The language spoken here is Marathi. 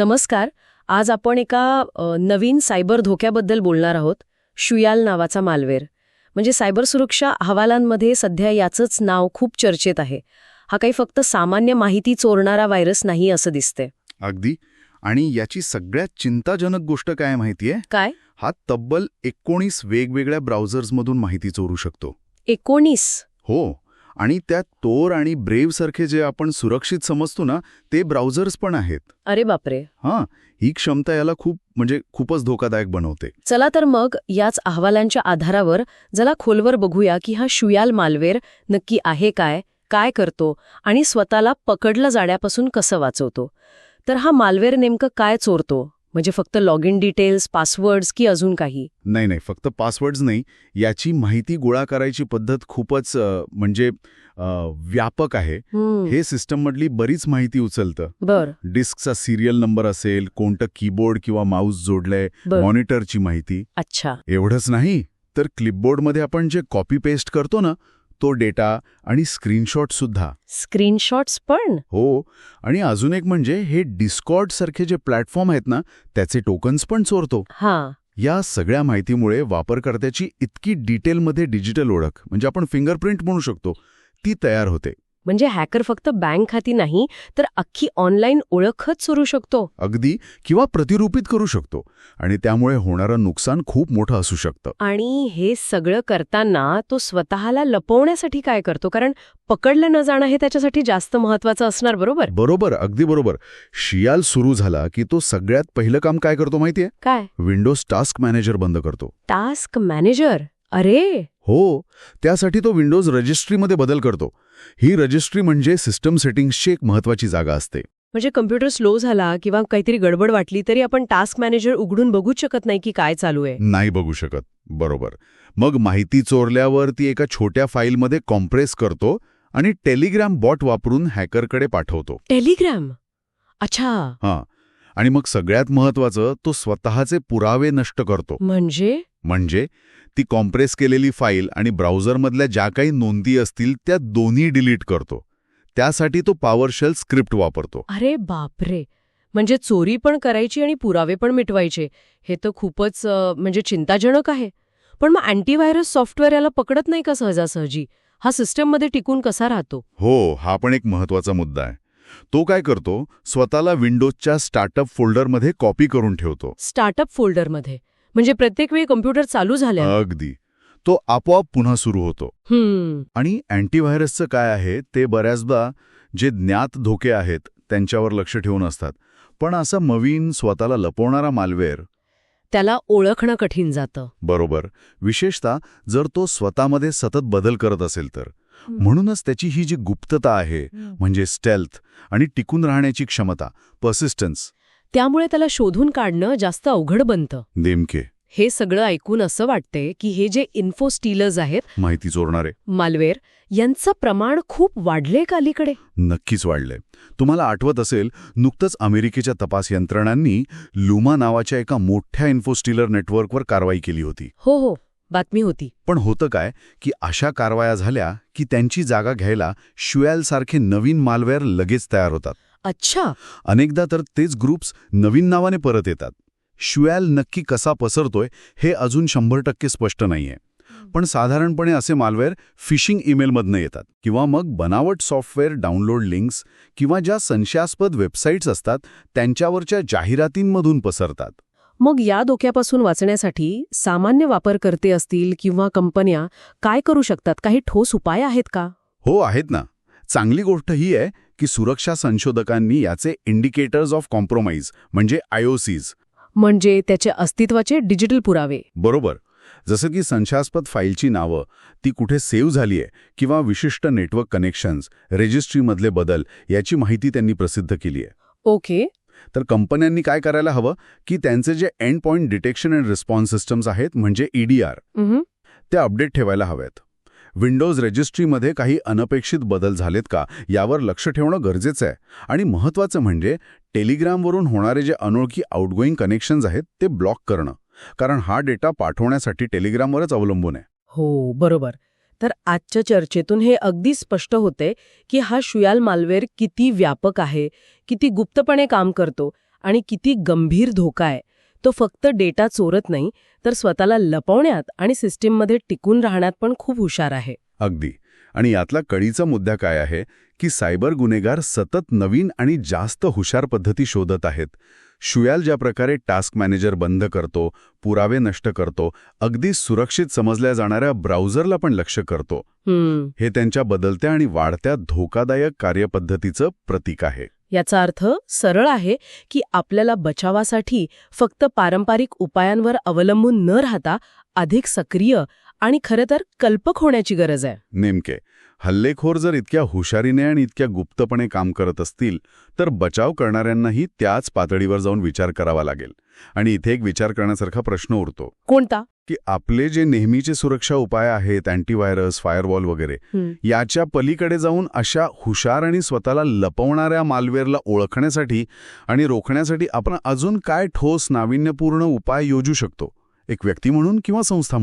नमस्कार. आज आपण एका नवीन सायबर धोक्याबद्दल बोलणार आहोत. शुयाल नावाचा मालवेर. म्हणजे सायबर सुरक्षा अहवालांमध्ये सध्या याचंच नाव खूप चर्चेत आहे. हा काही फक्त सामान्य माहिती चोरणारा व्हायरस नाही असं दिसते अगदी. आणि याची सगळ्यात चिंताजनक गोष्ट काय माहितीये? काय? हा तब्बल एकोणीस वेगवेगळ्या ब्राउझर्समधून माहिती चोरू शकतो. एकोणीस? हो. आणि त्यात तोर आणि ब्रेव्ह सारखे जे आपण सुरक्षित समजतो ना ते ब्राउझर्स पण आहेत. अरे बापरे. हां ही क्षमता याला खूप म्हणजे खूपच धोकादायक बनवते. चला तर मग याच अहवालांच्या आधारावर जरा खोलवर बघूया की हा शुयाल मालवेर नक्की आहे काय काय करतो आणि स्वतःला पकडलं जाण्यापासून कसं वाचवतो. तर हा मालवेर नेमकं काय चोरतो? म्हणजे फक्त लॉग इन डिटेल्स पासवर्ड्स की अजून काही? नाही नाही फक्त पासवर्ड्स नाही. याची माहिती गोळा करायची पद्धत खूपच म्हणजे व्यापक आहे. हे सिस्टममधली बरीच माहिती उचलतं. बर. डिस्कचा सिरियल नंबर असेल कोणतं कीबोर्ड किंवा माऊस जोडलंय मॉनिटरची माहिती. अच्छा. एवढंच नाही तर क्लिपबोर्डमध्ये आपण जे कॉपी पेस्ट करतो ना तो डेटा आणि स्क्रीनशॉट सुद्धा. स्क्रीनशॉट्स पण? हो आणि अजून एक म्हणजे हे डिस्कॉर्ड सारखे जे प्लॅटफॉर्म आहेत ना त्याचे टोकन्स पण चोरतो. हा. या सगळ्या माहितीमुळे वापरकर्त्याची इतकी डिटेलमध्ये डिजिटल ओळख म्हणजे आपण फिंगरप्रिंट म्हणू शकतो ती तयार होते. म्हणजे हॅकर फक्त बँक खाती नाही तर अख्खी ऑनलाईन ओळखच चोरू शकतो. अगदी किंवा प्रतिरूपित करू शकतो. आणि त्यामुळे होणारं नुकसान खूप मोठं असू शकतं. आणि हे सगळं करताना तो स्वतःला लपवण्यासाठी काय करतो? कारण पकडलं न जाणं हे त्याच्यासाठी जास्त महत्वाचं असणार बरोबर? बरोबर अगदी बरोबर. शियाल सुरू झाला की तो सगळ्यात पहिलं काम काय करतो माहितीये? काय? विंडोज टास्क मॅनेजर बंद करतो. टास्क मॅनेजर अरे! हो त्यासाठी तो विंडोज रजिस्ट्रीमध्ये बदल करतो. ही रजिस्ट्री म्हणजे सिस्टम सेटिंग्सची एक महत्वाची जागा असते. म्हणजे कम्प्युटर स्लो झाला किंवा काहीतरी गडबड वाटली तरी आपण टास्क मॅनेजर उघडून बघूच शकत नाही की काय चालू आहे. नाही बघू शकत. बरोबर. मग माहिती चोरल्यावर ती एका छोट्या फाईलमध्ये कॉम्प्रेस करतो आणि टेलिग्राम बॉट वापरून हॅकरकडे पाठवतो. टेलिग्राम? अच्छा. हां. आणि मग सगळ्यात महत्वाचं तो स्वतःचे पुरावे नष्ट करतो. म्हणजे? म्हणजे ती कॉम्प्रेस केलेली फाईल आणि ब्राउझरमधल्या ज्या काही नोंदी असतील त्या दोन्ही डिलीट करतो. त्यासाठी तो पॉवरशेल स्क्रिप्ट वापरतो. अरे बापरे! म्हणजे चोरी पण करायची आणि पुरावे पण मिटवायचे हे तर खूपच म्हणजे चिंताजनक आहे. पण मग अँटीव्हायरस सॉफ्टवेअर याला पकडत नाही का सहजासहजी? हा सिस्टममध्ये टिकून कसा राहतो? हो हा पण एक महत्त्वाचा मुद्दा आहे. तो काय करतो? स्वतःला विंडोजच्या स्टार्टअप फोल्डरमध्ये कॉपी करून ठेवतो. स्टार्टअप फोल्डरमध्ये. म्हणजे प्रत्येक वेळी कम्प्युटर चालू झाल्या. अगदी. तो आपोआप पुन्हा सुरू होतो. आणि अँटीव्हायरसचं काय आहे ते बऱ्याचदा जे ज्ञात धोके आहेत त्यांच्यावर लक्ष ठेवून असतात. पण असं नवीन स्वतःला लपवणारा मालवेअर त्याला ओळखणं कठीण जातं. बरोबर. विशेषतः जर तो स्वतःमध्ये सतत बदल करत असेल तर. म्हणूनच त्याची ही जी गुप्तता आहे म्हणजे स्टेल्थ आणि टिकून राहण्याची क्षमता पर्सिस्टन्स त्यामुळे त्याला शोधून काढणं जास्त अवघड बनतं. नेमके? हे सगळं ऐकून असं वाटते की हे जे इन्फो स्टीलर्स आहेत माहिती चोरणारे. मालवेअर यांचं प्रमाण खूप वाढले का अलीकडे? नक्कीच वाढलंय. तुम्हाला आठवत असेल नुकतंच अमेरिकेच्या तपास यंत्रणांनी लुमा नावाच्या एका मोठ्या इन्फोस्टीलर नेटवर्कवर कारवाई केली होती. हो हो. बातमी होती. पण होतं काय की अशा कारवाया झाल्या की त्यांची जागा घ्यायला शुएलसारखे नवीन मालवेअर लगेच तयार होतात. अच्छा. अनेकदा तर तेच ग्रुप्स नवीन नावाने परत येतात. शुएल नक्की कसा पसरतोय हे अजून शंभर टक्के स्पष्ट नाहीये. पण साधारणपणे असे मालवेअर फिशिंग ईमेलमधनं येतात किंवा मग बनावट सॉफ्टवेअर डाउनलोड लिंक्स किंवा ज्या संशयास्पद वेबसाईट्स असतात त्यांच्यावरच्या जाहिरातींमधून पसरतात. मग या धोक्यापासून वाचण्यासाठी सामान्य वापरकर्ते असतील किंवा कंपन्या काय करू शकतात? काही ठोस उपाय आहेत का? हो आहेत ना. चांगली गोष्ट ही आहे की सुरक्षा संशोधकांनी याचे इंडिकेटर्स ऑफ कॉम्प्रोमाइज म्हणजे आयओसीज म्हणजे त्याच्या अस्तित्वाचे डिजिटल पुरावे. बरोबर. जसं की संशयास्पद फाईलची नावं ती कुठे सेव्ह झाली आहे किंवा विशिष्ट नेटवर्क कनेक्शन्स रेजिस्ट्रीमधले बदल याची माहिती त्यांनी प्रसिद्ध केली आहे. ओके. तर कंपन्यांनी काय करायला हवं? की त्यांचे जे end point detection and response systems आहेत म्हणजे ईडीआर. ते अपडेट ठेवायला हवेत विंडोज रजिस्ट्रीमध्ये काही अनपेक्षित बदल झालेत का यावर लक्ष ठेवणं गरजेचं आहे. आणि महत्त्वाचं म्हणजे टेलिग्रामवरून होणारे जे अनोळखी आउटगोईंग कनेक्शन्स आहेत ते ब्लॉक करणं. कारण हा डेटा पाठवण्यासाठी टेलिग्रामवरच अवलंबून आहे. हो बरोबर. तर आजच्या चर्चेतून हे अगदी स्पष्ट होते की हा शुयाल मालवेअर किती व्यापक आहे किती गुप्तपणे काम करतो आणि किती गंभीर धोका आहे. तो फक्त डेटा चोरत नाही तर स्वतःला लपवण्यात आणि सिस्टीममध्ये टिकून राहण्यात पण खूप हुशार आहे. अगदी. आणि यातला कळीचा मुद्दा काय आहे? की सायबर गुन्हेगार सतत नवीन आणि जास्त हुशार पद्धती शोधत आहेत. शुयाल ज्या प्रकारे टास्क मॅनेजर बंद करतो पुरावे नष्ट करतो अगदी सुरक्षित समजल्या जाणाऱ्या ब्राउझरला पण लक्ष करतो. हे त्यांच्या बदलत्या आणि वाढत्या धोकादायक कार्यपद्धतीचं प्रतीक आहे. याचा अर्थ सरळ आहे की आपल्याला बचावासाठी फक्त पारंपरिक उपायांवर अवलंबून न राहता अधिक सक्रिय आणि खरं तर कल्पक होण्याची गरज आहे. नेमके हल्लेखोर जर इतक्या हुशारीने आणि इतक्या गुप्तपणे काम करत असतील तर बचाव करणाऱ्यांनाही त्याच पातळीवर जाऊन विचार करावा लागेल आणि इथे एक विचार करण्यासारखा प्रश्न उरतो. कोणता? की आपले जे नेहमीचे सुरक्षा उपाय आहेत अँटीव्हायरस फायरवॉल वगैरे. याच्या पलीकडे जाऊन अशा हुशार आणि स्वतःला लपवणाऱ्या मालवेअरला ओळखण्यासाठी आणि रोखण्यासाठी आपण अजून काय ठोस नाविन्यपूर्ण उपाय योजू शकतो एक व्यक्ती म्हणून किंवा संस्था म्हणून